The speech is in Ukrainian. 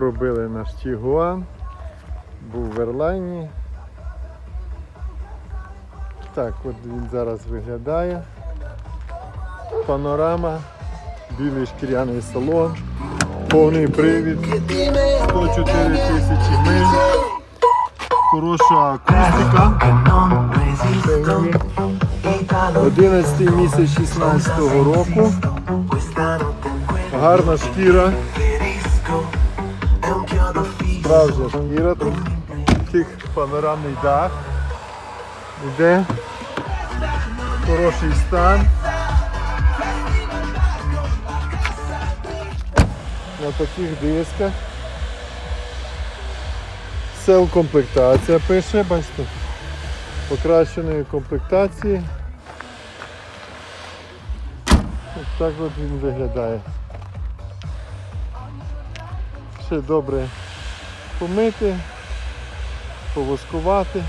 робили наш Тігуан. Був в Ерлайні. Так, от він зараз виглядає. Панорама, білий шкіряний салон, повний привід, 104 тисячі миль, хороша акустика. 11 місяць 16 року. Гарна шкіра. Справжня шкіра тут. Тих панорамний дах. Іде. Хороший стан. На таких дисках. Сел комплектація пише, бачите, покращеної комплектації. Ось так от він виглядає. Ще добре помити, повоскувати.